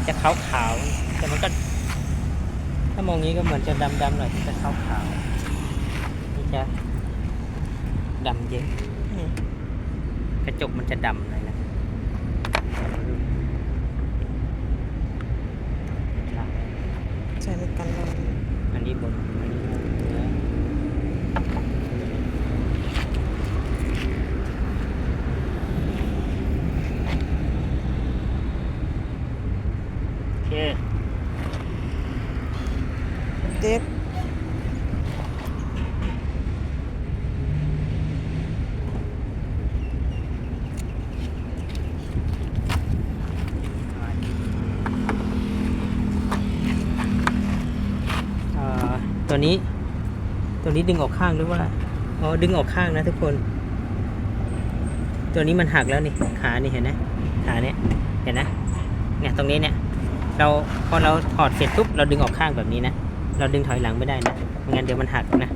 งจะขาวๆแต่มันก็ ถ้ามองงี้ก็เหมือนจะดำๆหน่อยจะขาวๆนี่จะดำเยอะอืมกระจกมันจะดำหน่อยนะใช่ในกันร้อนอันนี้บนอันนี้เนื้อ โอเคเด็ดเอ่อตัวนี้ ตัวนี้ดึงออกข้างหรือว่า อ๋อ ดึงออกข้างนะทุกคน ตัวนี้มันหักแล้วนี่ ขานี่เห็นไหมขาเนี่ย เห็นนะเนี่ยตรงนี้เนี่ย เราพอเราถอดเสร็จปุ๊บเราดึงออกข้างแบบนี้นะ เราดึงถอยหลังไม่ได้นะไม่งั้นเดี๋ยวมันหักนะ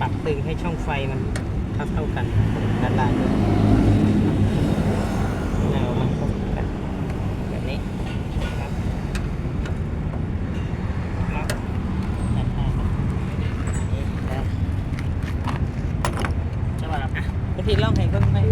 ปรับตึงให้ช่องไฟมันเท่าเท่ากันด้านล่างด้วแล้วมันก็กันแบบนี้ครับมาด้านล่างนี่แล้จะว่าอะพี่ลองเห็นก็ไม่